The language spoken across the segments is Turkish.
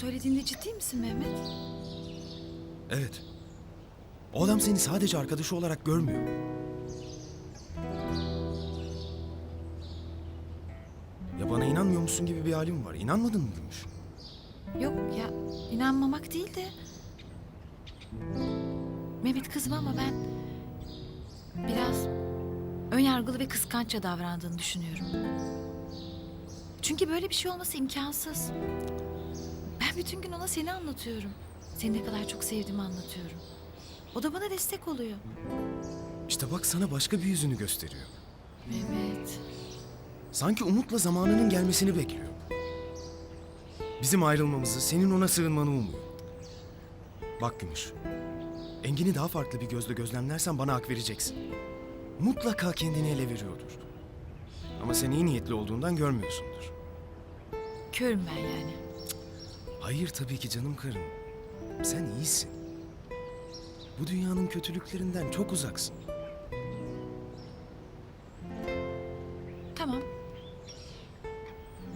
Söylediğinde ciddi misin Mehmet? Evet. O adam seni sadece arkadaşı olarak görmüyor. Ya bana inanmıyor musun gibi bir halim var. İnanmadın mı demiş. Yok ya inanmamak değil de... Mehmet kızma ama ben... Biraz önyargılı ve kıskançça davrandığını düşünüyorum. Çünkü böyle bir şey olması imkansız. Bütün gün ona seni anlatıyorum. Seni ne kadar çok sevdiğimi anlatıyorum. O da bana destek oluyor. İşte bak sana başka bir yüzünü gösteriyor. Mehmet. Sanki umutla zamanının gelmesini bekliyor. Bizim ayrılmamızı, senin ona sığınmanı umuyor. Bak Gümüş, Engin'i daha farklı bir gözle gözlemlersen bana hak vereceksin. Mutlaka kendini ele veriyordur. Ama sen iyi niyetli olduğundan görmüyorsundur. Körüm ben yani. Hayır tabii ki canım karım. Sen iyisin. Bu dünyanın kötülüklerinden çok uzaksın. Tamam.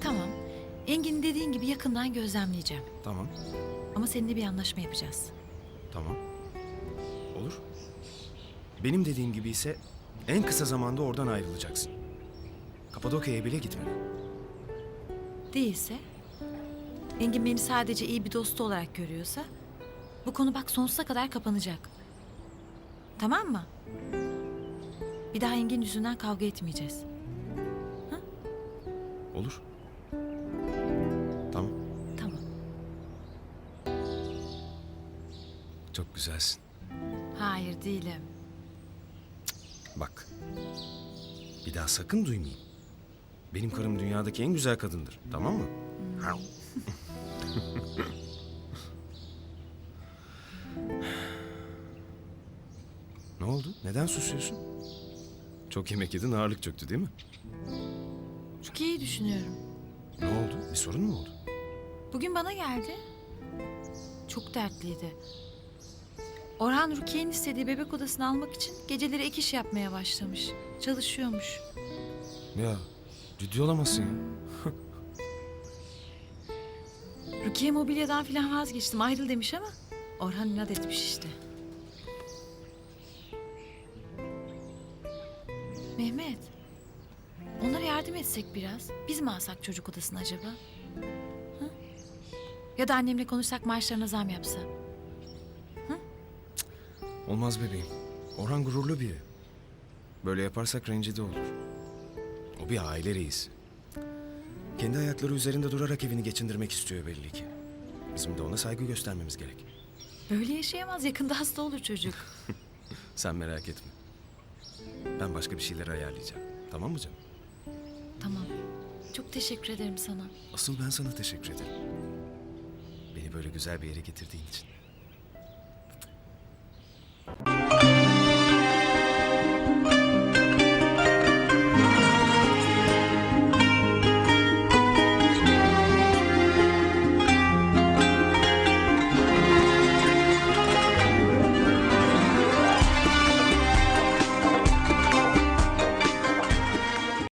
Tamam. Engin dediğin gibi yakından gözlemleyeceğim. Tamam, Ama seninle bir anlaşma yapacağız. tamam. Olur. Benim dediğim gibi ise en kısa zamanda oradan ayrılacaksın. Kapadokya'ya bile gitmeden. Değilse, Engin beni sadece iyi bir dostu olarak görüyorsa, bu konu bak sonsuza kadar kapanacak. Tamam mı? Bir daha Engin yüzünden kavga etmeyeceğiz. Olur. Tamam. Tamam. Çok güzelsin. Hayır değilim. Bak. Bir daha sakın duymayayım. Benim karım dünyadaki en güzel kadındır. Tamam mı? ne oldu? Neden susuyorsun? Çok yemek yedin ağırlık çöktü değil mi? Çok iyi düşünüyorum. Ne oldu? Bir sorun mu oldu? Bugün bana geldi. Çok dertliydi. Orhan Rukiye'nin istediği bebek odasını almak için geceleri ek iş yapmaya başlamış. Çalışıyormuş. Ya ciddi olamazsın ya. Rukiye mobilyadan falan vazgeçtim ayrıl demiş ama Orhan inat etmiş işte. Mehmet. Onlara yardım etsek biraz. Biz mi alsak çocuk odasını acaba? Hı? Ya da annemle konuşsak maaşlarına zam yapsa. Olmaz bebeğim. Orhan gururlu biri. Böyle yaparsak rencide olur. O bir aile reisi. Kendi ayakları üzerinde durarak evini geçindirmek istiyor belli ki. Bizim de ona saygı göstermemiz gerek. Böyle yaşayamaz yakında hasta olur çocuk. Sen merak etme. Ben başka bir şeyler ayarlayacağım. Tamam mı canım? tamam. Çok teşekkür ederim sana. Asıl ben sana teşekkür ederim. Beni böyle güzel bir yere getirdiğin için.